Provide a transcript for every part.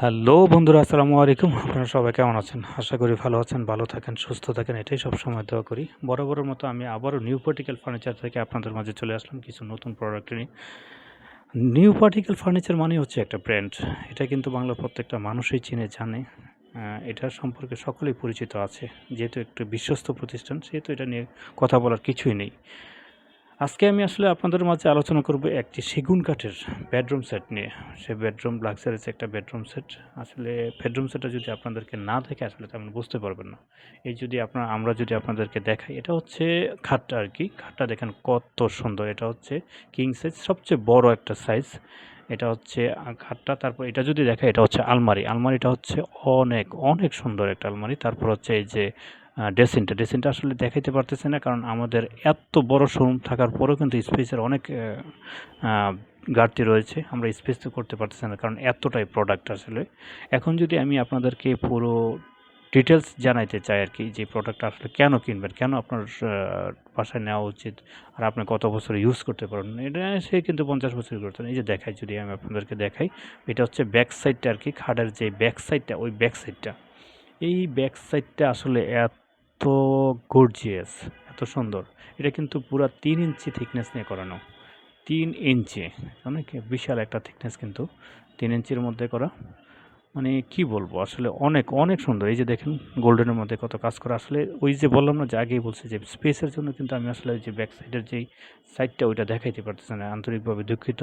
Hello বন্ধুরা, আসসালামু আলাইকুম। আপনারা সবাই কেমন আছেন? আশা করি ভালো আছেন, ভালো থাকেন, সুস্থ থাকেন, এটাই সবসময় দোয়া করি। বরাবরের মতো আমি আবারও নিউ পার্টিকেল ফার্নিচার থেকে আপনাদের মাঝে চলে আসলাম কিছু নতুন প্রোডাক্ট নিয়ে। নিউ পার্টিক্যাল ফার্নিচার মানে হচ্ছে একটা ব্র্যান্ড এটা কিন্তু বাংলা প্রত্যেকটা মানুষই চিনে, জানে। এটার সম্পর্কে সকলেই পরিচিত আছে। যেহেতু একটু বিশ্বস্ত প্রতিষ্ঠান, সেহেতু এটা নিয়ে কথা বলার কিছুই নেই। আজকে আমি আসলে আপনাদের মাঝে আলোচনা করব একটি সেগুন কাঠের বেডরুম সেট নিয়ে। সে বেডরুম লাক্সারিস একটা বেডরুম সেট আসলে বেডরুম সেটটা যদি আপনাদেরকে না দেখে, আসলে তেমন বুঝতে পারবেন না। এই যদি আপনার, আমরা যদি আপনাদেরকে দেখাই, এটা হচ্ছে খাটটা আর কি। খাটটা দেখেন কত সুন্দর। এটা হচ্ছে কিং সাইজ সবচেয়ে বড় একটা সাইজ এটা হচ্ছে খাটটা, তারপর এটা যদি দেখাই, এটা হচ্ছে আলমারি। আলমারিটা হচ্ছে অনেক অনেক সুন্দর একটা আলমারি। তারপর হচ্ছে এই যে ড্রেসিংটা ড্রেসিংটা আসলে দেখাইতে পারতেছে না, কারণ আমাদের এত বড় শোরুম থাকার পরেও কিন্তু স্পেসের অনেক ঘাটতি রয়েছে। আমরা স্পেস তো করতে পারতেছি না, কারণ এতটাই প্রোডাক্ট আসলে। এখন যদি আমি আপনাদেরকে পুরো ডিটেলস জানাইতে চাই আর কি, যে প্রোডাক্টটা আসলে কেন কিনবেন, কেন আপনার বাসায় নেওয়া উচিত, আর আপনি কত বছর ইউজ করতে পারেন এটা সে কিন্তু পঞ্চাশ বছর করতেন এই যে দেখাই, যদি আমি আপনাদেরকে দেখাই, এটা হচ্ছে ব্যাক সাইডটা আর কি, খাটের যে ব্যাক সাইডটা ওই ব্যাক সাইডটা এই ব্যাক সাইডটা আসলে এত গর্জিয়াস এত সুন্দর। এটা কিন্তু পুরো তিন ইঞ্চি থিকনেস নিয়ে করানো। তিন ইঞ্চি অনেক বিশাল একটা থিকনেস কিন্তু তিন ইঞ্চির মধ্যে করা। মানে কি বলব? আসলে অনেক অনেক সুন্দর। এই যে দেখেন গোল্ডেনের মধ্যে কত কাজ করা। আসলে ওই যে বললাম না যে আগেই বলছি যে স্পেসের জন্য কিন্তু আমি আসলে ওই যে ব্যাক সাইডের যেই সাইডটা ওইটা দেখাইতে পারতেছি না। আন্তরিকভাবে দুঃখিত।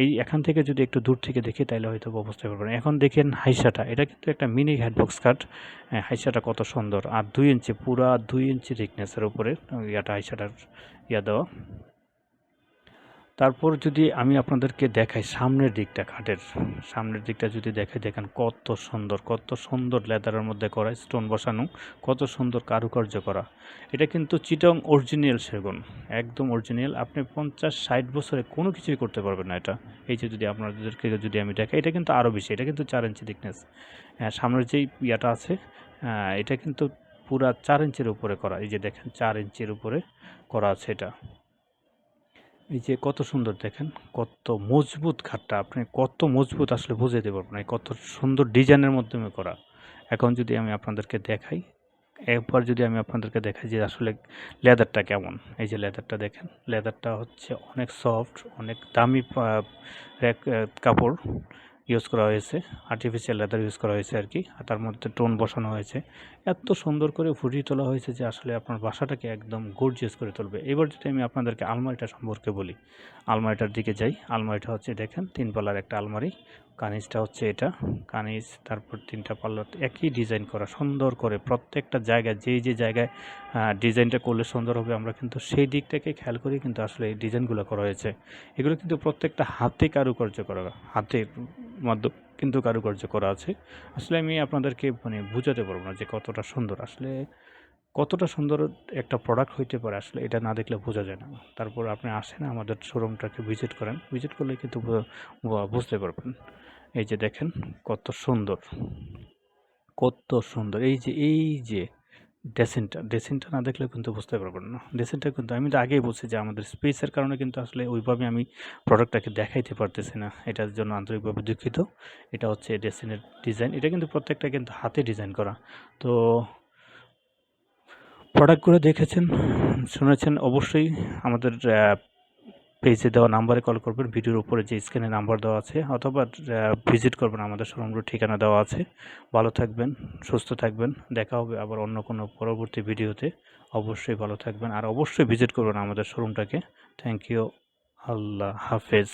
এই এখান থেকে যদি একটু দূর থেকে দেখি তাহলে হয়তো বুঝতে পারবেন। এখন দেখেন হাইসাটা, এটা কিন্তু একটা মিনি হ্যান্ডবক্স কাট হাইসাটা কত সুন্দর। আর দুই ইঞ্চি, পুরা দুই ইঞ্চি থিকনেসের উপরে, ইয়াটা হাইসাটার ইয়া দেওয়া। তারপর যদি আমি আপনাদেরকে দেখাই সামনের দিকটা খাটের সামনের দিকটা যদি দেখাই দেখেন কত সুন্দর কত সুন্দর লেদারের মধ্যে করা স্টোন বসানো কত সুন্দর কারুকার্য করা। এটা কিন্তু চিটং অরিজিনাল সেগুন একদম অরিজিনাল। আপনি পঞ্চাশ ষাট বছরে কোনো কিছুই করতে পারবেন না এটা। এই যে যদি আপনাদেরকে যদি আমি দেখাই এটা কিন্তু আরও বেশি এটা কিন্তু চার ইঞ্চি থিকনেস হ্যাঁ সামনের যেই ইয়াটা আছে আহ, এটা কিন্তু পুরা চার ইঞ্চির উপরে করা এই যে দেখেন চার ইঞ্চির উপরে করা আছে এটা। এই যে কত সুন্দর দেখেন, কত মজবুত খাটটা, আপনি কত মজবুত আসলে বুঝাইতে পারবেন না, এই কত সুন্দর ডিজাইনের মাধ্যমে করা। এখন যদি আমি আপনাদেরকে দেখাই, একবার যদি আমি আপনাদেরকে দেখাই যে আসলে লেদারটা কেমন, এই যে লেদারটা দেখেন, লেদারটা হচ্ছে অনেক সফট, অনেক দামি কাপড়। ইউজ করা হয়েছে আর্টিফিশিয়াল লেদার ইউজ করা হয়েছে আর কি, আর তার মধ্যে টোন বসানো হয়েছে। এত সুন্দর করে ফুটিয়ে তোলা হয়েছে যে আসলে আপনার বাসাটাকে একদম গর্জিয়াস করে তুলবে। এবার যদি আমি আপনাদেরকে আলমারিটা সম্পর্কে বলি, আলমারিটার দিকে যাই, আলমারিটা হচ্ছে দেখেন তিন পাল্লার একটা আলমারি, কানিজটা হচ্ছে এটা, কানিজ, তারপর তিনটা পাল্লা একই ডিজাইন করা, সুন্দর করে প্রত্যেকটা জায়গায়, যেই যে জায়গায় ডিজাইনটা করলে সুন্দর হবে, আমরা কিন্তু সেই দিকটাকে খেয়াল করি কিন্তু আসলে এই ডিজাইনগুলো করা হয়েছে। এগুলো কিন্তু প্রত্যেকটা হাতে কারুকার্য করা হাতের মাধ্যম কিন্তু কারুকার্য করা আছে। আসলে আমি আপনাদেরকে মানে বোঝাতে পারব না যে কতটা সুন্দর। আসলে কতটা সুন্দর একটা প্রোডাক্ট হইতে পারে আসলে এটা না দেখলে বোঝা যায় না। তারপর আপনি আসেন আমাদের শোরুমটাকে ভিজিট করেন। ভিজিট করলে কিন্তু বুঝতে পারবেন। এই যে দেখেন কত সুন্দর। কত সুন্দর। এই যে এই যে ড্রেসিংটা ড্রেসিংটা না দেখলে কিন্তু বুঝতে পারবেন না। ড্রেসিংটা কিন্তু আমি তো আগেই বলছি যে আমাদের স্পেসের কারণে কিন্তু আসলে ওইভাবে আমি প্রোডাক্টটাকে দেখাইতে পারতেছি না। এটার জন্য আন্তরিকভাবে দুঃখিত। এটা হচ্ছে ডেসেন্টের ডিজাইন। এটা কিন্তু প্রত্যেকটা কিন্তু হাতে ডিজাইন করা। তো প্রোডাক্টগুলো দেখেছেন, শুনেছেন অবশ্যই। আমাদের পেজে দেওয়া নাম্বারে কল করবেন, ভিডিওর উপরে যে স্ক্রিনে নাম্বার দেওয়া আছে, অথবা ভিজিট করবেন, আমাদের শোরুমের ঠিকানা দেওয়া আছে। ভালো থাকবেন, সুস্থ থাকবেন, দেখা হবে আবার অন্য কোনো পরবর্তী ভিডিওতে। অবশ্যই ভালো থাকবেন, আর অবশ্যই ভিজিট করবেন আমাদের শোরুমটাকে থ্যাংক ইউ আল্লাহ হাফেজ।